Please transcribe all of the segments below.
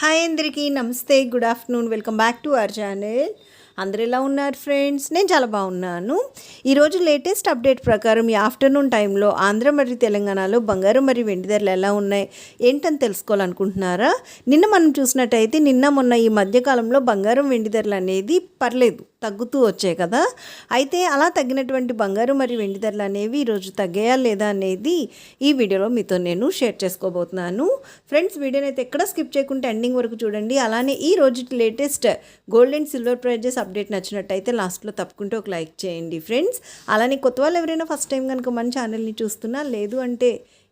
Hi అందరికీ నమస్తే good afternoon. Welcome back to our channel. అందరు ఎలా ఉన్నారు ఫ్రెండ్స్. నేను చాలా బాగున్నాను. ఈరోజు లేటెస్ట్ అప్డేట్ ప్రకారం ఈ ఆఫ్టర్నూన్ టైంలో ఆంధ్ర మరియు తెలంగాణలో బంగారం మరియు వెండి ధరలు ఎలా ఉన్నాయి? ఏంటని తెలుసుకోవాలనుకుంటున్నారా? నిన్న మనం చూసినట్టయితే నిన్న మొన్న ఈ మధ్యకాలంలో బంగారం వెండి ధరలు అనేది పర్లేదు తగ్గుతూ వచ్చాయి కదా. అయితే అలా తగ్గినటువంటి బంగారం మరియు వెండి ధరలు అనేవి ఈరోజు తగ్గాయా లేదా అనేది ఈ వీడియోలో మీతో నేను షేర్ చేసుకోబోతున్నాను. ఫ్రెండ్స్ వీడియోని అయితే ఎక్కడ స్కిప్ చేయకుండా ఎండింగ్ వరకు చూడండి. అలానే ఈ రోజు latest gold and silver prices update నచ్చినట్టయితే లాస్ట్లో తప్పకుండా ఒక లైక్ చేయండి ఫ్రెండ్స్. అలానే కొత్త వాళ్ళు ఎవరైనా ఫస్ట్ టైం కనుక మన ఛానల్ని చూస్తున్నా లేదు అంటే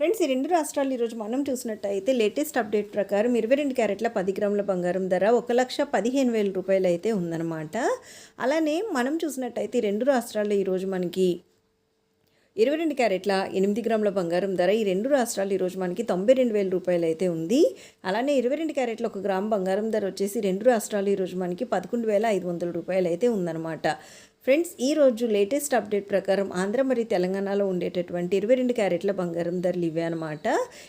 ఫ్రెండ్స్ ఈ రెండు రాష్ట్రాలు ఈరోజు మనం చూసినట్టయితే లేటెస్ట్ అప్డేట్ ప్రకారం ఇరవై రెండు క్యారెట్ల పది గ్రాముల బంగారం ధర ఒక లక్ష పదిహేను వేల రూపాయలు అయితే ఉందన్నమాట. అలానే మనం చూసినట్టయితే ఈ రెండు రాష్ట్రాల్లో ఈరోజు మనకి ఇరవై రెండు క్యారెట్ల ఎనిమిది గ్రాముల బంగారం ధర ఈ రెండు రాష్ట్రాలు ఈరోజు మనకి తొంభై రెండు వేల రూపాయలు అయితే ఉంది. అలానే ఇరవై రెండు క్యారెట్ల ఒక గ్రామ్ బంగారం ధర వచ్చేసి రెండు రాష్ట్రాలు ఈరోజు మనకి పదకొండు వేల ఐదు వందల రూపాయలు అయితే ఉందన్నమాట. ఫ్రెండ్స్ ఈ రోజు లేటెస్ట్ అప్డేట్ ప్రకారం ఆంధ్ర మరియు తెలంగాణలో ఉండేటటువంటి ఇరవై రెండు క్యారెట్ల బంగారం ధరలు ఇవే అనమాట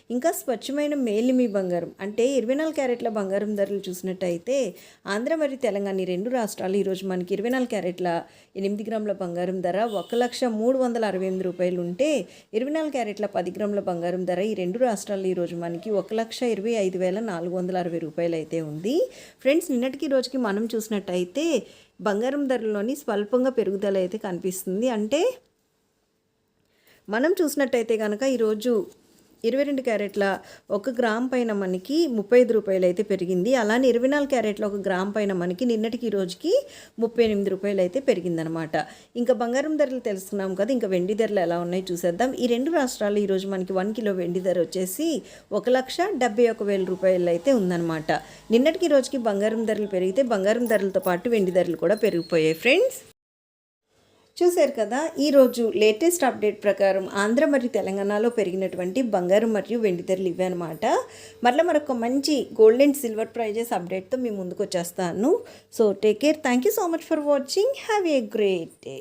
ఇంకా స్వచ్ఛమైన మేలిమి బంగారం అంటే ఇరవై నాలుగు క్యారెట్ల బంగారం ధరలు చూసినట్టయితే ఆంధ్ర మరియు తెలంగాణ రెండు రాష్ట్రాలు ఈరోజు మనకి ఇరవై నాలుగు క్యారెట్ల ఎనిమిది గ్రాముల బంగారం ధర ఒక లక్ష మూడు వందల అరవై ఎనిమిది రూపాయలు ఉంటే ఇరవై నాలుగు క్యారెట్ల పది గ్రాముల బంగారం ధర ఈ రెండు రాష్ట్రాలు ఈరోజు మనకి ఒక లక్ష ఇరవై ఐదు వేల నాలుగు వందల అరవై రూపాయలు అయితే ఉంది. ఫ్రెండ్స్ నిన్నటికి రోజుకి మనం చూసినట్టయితే బంగారం ధరలోని స్వల్పంగా పెరుగుదల అయితే కనిపిస్తుంది. అంటే మనం చూసినట్టయితే కనుక ఈరోజు ఇరవై రెండు క్యారెట్ల ఒక గ్రామ్ పైన మనకి ముప్పై ఐదు రూపాయలు అయితే పెరిగింది. అలానే ఇరవై నాలుగు క్యారెట్ల ఒక గ్రామ్ పైన మనకి నిన్నటికి ఈ రోజుకి ముప్పై ఎనిమిది రూపాయలు అయితే పెరిగిందనమాట ఇంకా బంగారం ధరలు తెలుసుకున్నాం కదా ఇంకా వెండి ధరలు ఎలా ఉన్నాయి చూసేద్దాం. ఈ రెండు రాష్ట్రాలు ఈరోజు మనకి వన్ కిలో వెండి ధర వచ్చేసి ఒక లక్ష డెబ్బై ఒక వేల రూపాయలు అయితే ఉందన్నమాట. నిన్నటికి ఈ రోజుకి బంగారం ధరలు పెరిగితే బంగారం ధరలతో పాటు వెండి ధరలు కూడా పెరిగిపోయాయి. ఫ్రెండ్స్ చూశారు కదా ఈరోజు లేటెస్ట్ అప్డేట్ ప్రకారం ఆంధ్ర మరియు తెలంగాణలో పెరిగినటువంటి బంగారం మరియు వెండి ధరలు ఇవే అనమాట మరలా మరొక మంచి గోల్డ్ అండ్ సిల్వర్ ప్రైజెస్ అప్డేట్తో మీ ముందుకు వచ్చేస్తాను. So take care thank you so much for watching have a great day